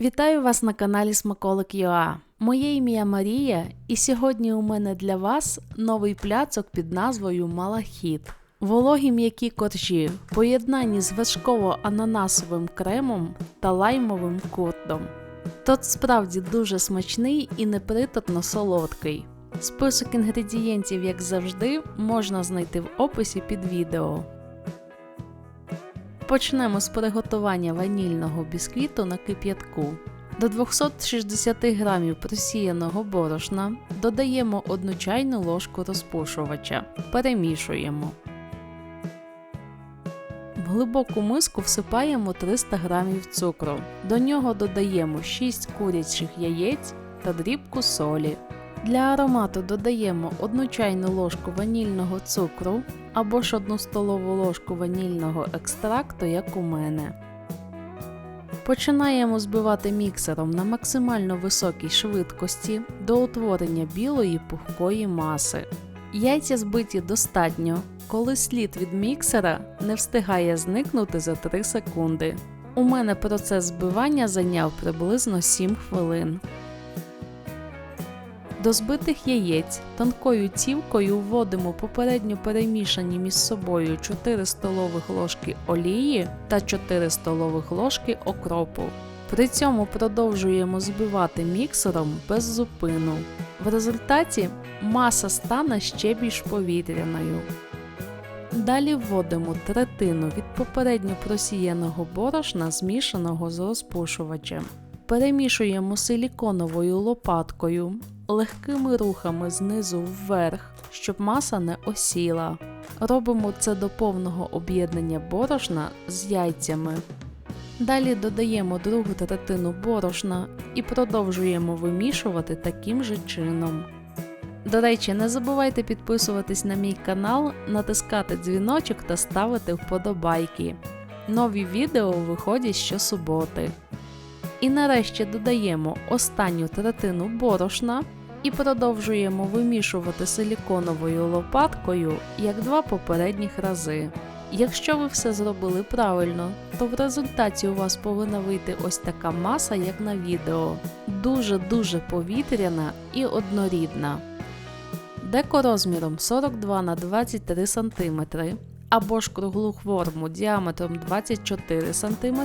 Вітаю вас на каналі Смаколик ЮА. Моє ім'я Марія, і сьогодні у мене для вас новий пляцок під назвою Малахіт. Вологі м'які коржі, поєднані з вершково-ананасовим кремом та лаймовим курдом. Тот справді дуже смачний і непритатно солодкий. Список інгредієнтів, як завжди, можна знайти в описі під відео. Почнемо з приготування ванільного бісквіту на кип'ятку. До 260 г просіяного борошна додаємо 1 чайну ложку розпушувача. Перемішуємо. В глибоку миску всипаємо 300 г цукру. До нього додаємо 6 курячих яєць та дрібку солі. Для аромату додаємо 1 чайну ложку ванільного цукру або ж 1 столову ложку ванільного екстракту, як у мене. Починаємо збивати міксером на максимально високій швидкості до утворення білої пухкої маси. Яйця збиті достатньо, коли слід від міксера не встигає зникнути за 3 секунди. У мене процес збивання зайняв приблизно 7 хвилин. До збитих яєць тонкою цівкою вводимо попередньо перемішані між собою 4 столових ложки олії та 4 столових ложки окропу. При цьому продовжуємо збивати міксером без зупину. В результаті маса стане ще більш повітряною. Далі вводимо третину від попередньо просіяного борошна, змішаного з розпушувачем. Перемішуємо силіконовою лопаткою легкими рухами знизу вверх, щоб маса не осіла. Робимо це до повного об'єднання борошна з яйцями. Далі додаємо другу третину борошна і продовжуємо вимішувати таким же чином. До речі, не забувайте підписуватись на мій канал, натискати дзвіночок та ставити вподобайки. Нові відео виходять щосуботи. І нарешті додаємо останню третину борошна і продовжуємо вимішувати силіконовою лопаткою як два попередніх рази. Якщо ви все зробили правильно, то в результаті у вас повинна вийти ось така маса, як на відео. Дуже-дуже повітряна і однорідна. Деко розміром 42 на 23 см або ж круглу форму діаметром 24 см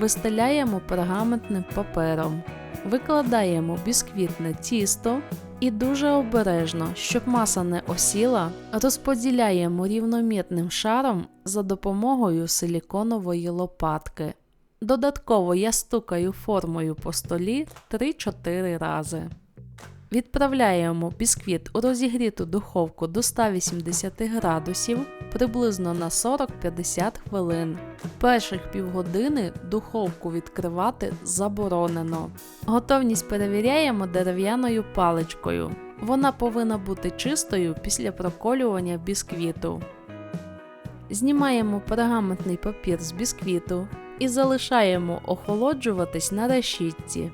вистеляємо пергаментним папером. Викладаємо бісквітне тісто і дуже обережно, щоб маса не осіла, розподіляємо рівномірним шаром за допомогою силіконової лопатки. Додатково я стукаю формою по столі 3-4 рази. Відправляємо бісквіт у розігріту духовку до 180 градусів приблизно на 40-50 хвилин. Перших півгодини духовку відкривати заборонено. Готовність перевіряємо дерев'яною паличкою. Вона повинна бути чистою після проколювання бісквіту. Знімаємо пергаментний папір з бісквіту і залишаємо охолоджуватись на решітці.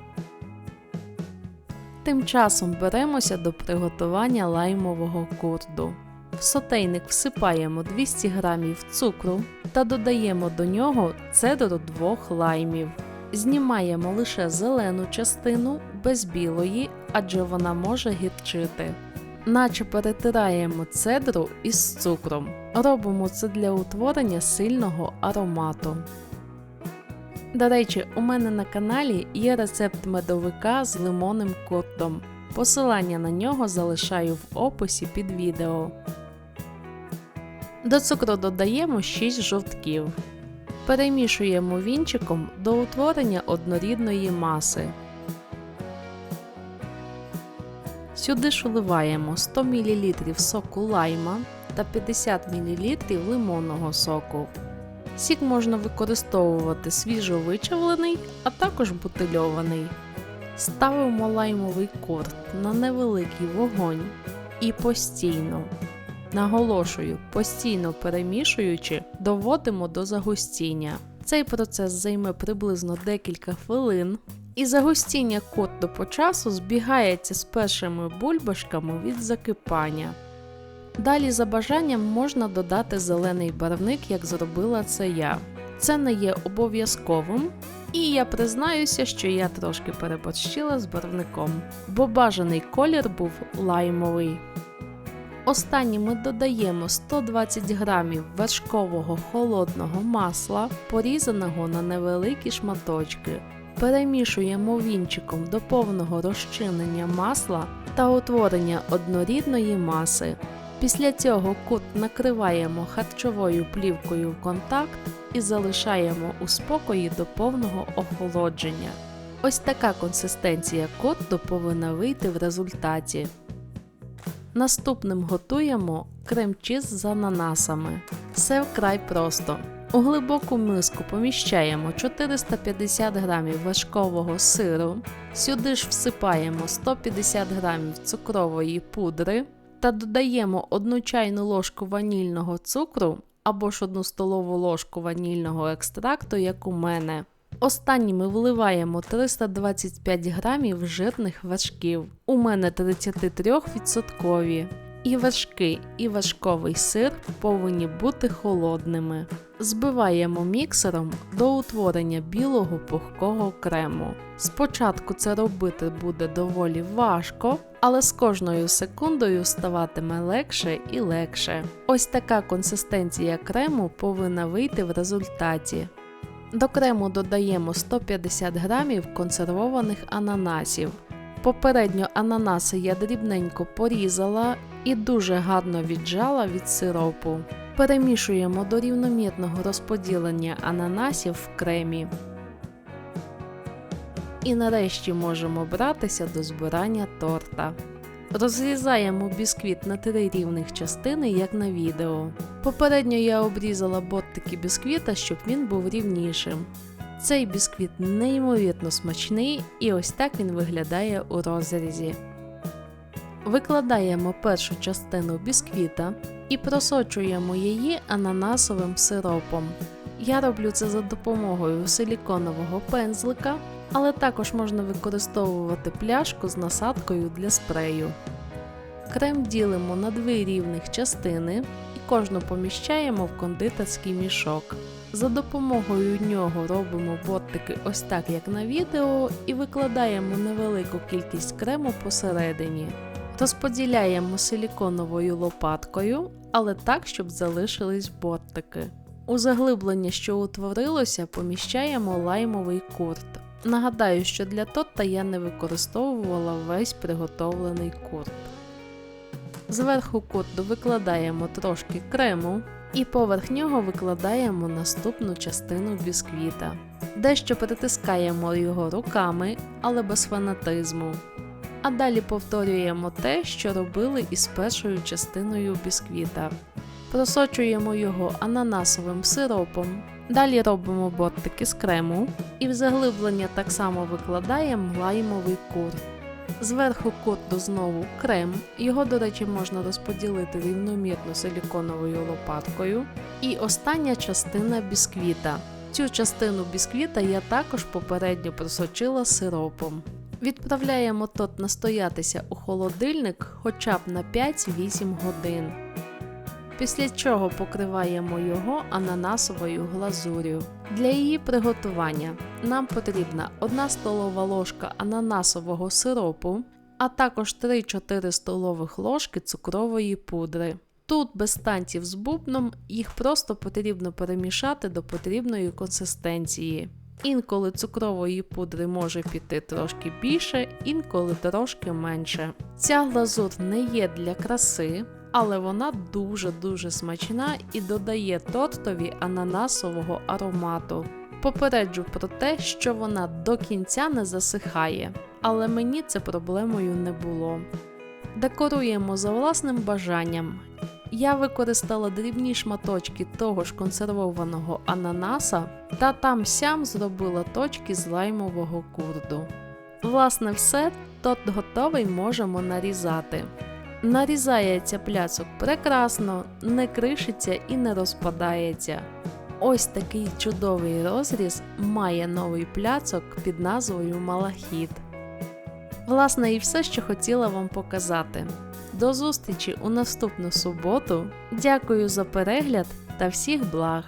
Тим часом беремося до приготування лаймового курду. В сотейник всипаємо 200 г цукру та додаємо до нього цедру двох лаймів. Знімаємо лише зелену частину без білої, адже вона може гірчити. Наче перетираємо цедру із цукром. Робимо це для утворення сильного аромату. До речі, у мене на каналі є рецепт медовика з лимонним куртом. Посилання на нього залишаю в описі під відео. До цукру додаємо 6 жовтків. Перемішуємо вінчиком до утворення однорідної маси. Сюди ж вливаємо 100 мл соку лайма та 50 мл лимонного соку. Сік можна використовувати свіжо вичавлений, а також бутильований. Ставимо лаймовий курт на невеликий вогонь і постійно, наголошую, постійно перемішуючи, доводимо до загустіння. Цей процес займе приблизно декілька хвилин, і загустіння курту по часу збігається з першими бульбашками від закипання. Далі за бажанням можна додати зелений барвник, як зробила це я. Це не є обов'язковим, і я признаюся, що я трошки переборщила з барвником, бо бажаний колір був лаймовий. Останнім ми додаємо 120 грамів вершкового холодного масла, порізаного на невеликі шматочки. Перемішуємо вінчиком до повного розчинення масла та утворення однорідної маси. Після цього кут накриваємо харчовою плівкою в контакт і залишаємо у спокої до повного охолодження. Ось така консистенція коту повинна вийти в результаті. Наступним готуємо крем-чіз з ананасами. Все вкрай просто. У глибоку миску поміщаємо 450 г важкового сиру, сюди ж всипаємо 150 г цукрової пудри та додаємо 1 чайну ложку ванільного цукру або ж 1 столову ложку ванільного екстракту, як у мене. Останніми вливаємо 325 грамів жирних вершків. У мене 33%. І вершки, і вершковий сир повинні бути холодними. Збиваємо міксером до утворення білого пухкого крему. Спочатку це робити буде доволі важко, але з кожною секундою ставатиме легше і легше. Ось така консистенція крему повинна вийти в результаті. До крему додаємо 150 грамів консервованих ананасів. Попередньо ананаси я дрібненько порізала і дуже гарно віджала від сиропу. Перемішуємо до рівномірного розподілення ананасів в кремі. І нарешті можемо братися до збирання торта. Розрізаємо бісквіт на три рівних частини, як на відео. Попередньо я обрізала боттики бісквіта, щоб він був рівнішим. Цей бісквіт неймовірно смачний, і ось так він виглядає у розрізі. Викладаємо першу частину бісквіта і просочуємо її ананасовим сиропом. Я роблю це за допомогою силіконового пензлика, але також можна використовувати пляшку з насадкою для спрею. Крем ділимо на дві рівних частини і кожну поміщаємо в кондитерський мішок. За допомогою нього робимо боттики ось так, як на відео, і викладаємо невелику кількість крему посередині. Розподіляємо силіконовою лопаткою, але так, щоб залишились боттики. У заглиблення, що утворилося, поміщаємо лаймовий курт. Нагадаю, що для торта я не використовувала весь приготовлений курт. Зверху курту викладаємо трошки крему і поверх нього викладаємо наступну частину бісквіта. Дещо притискаємо його руками, але без фанатизму. А далі повторюємо те, що робили із першою частиною бісквіта. Просочуємо його ананасовим сиропом. Далі робимо боттики з крему і в заглиблення так само викладаємо лаймовий курт. Зверху курту знову крем, його, до речі, можна розподілити рівномірно силіконовою лопаткою. І остання частина бісквіта. Цю частину бісквіта я також попередньо просочила сиропом. Відправляємо тот настоятися у холодильник хоча б на 5-8 годин. Після чого покриваємо його ананасовою глазур'ю. Для її приготування нам потрібна 1 столова ложка ананасового сиропу, а також 3-4 столових ложки цукрової пудри. Тут без танців з бубном їх просто потрібно перемішати до потрібної консистенції. Інколи цукрової пудри може піти трошки більше, інколи трошки менше. Ця глазур не є для краси, але вона дуже-дуже смачна і додає тортові ананасового аромату. Попереджу про те, що вона до кінця не засихає, але мені це проблемою не було. Декоруємо за власним бажанням. Я використала дрібні шматочки того ж консервованого ананаса та там сям зробила точки з лаймового курду. Власне, все, торт готовий можемо нарізати. Нарізається пляцок прекрасно, не кришиться і не розпадається. Ось такий чудовий розріз має новий пляцок під назвою Малахіт. Власне, і все, що хотіла вам показати. До зустрічі у наступну суботу. Дякую за перегляд та всіх благ!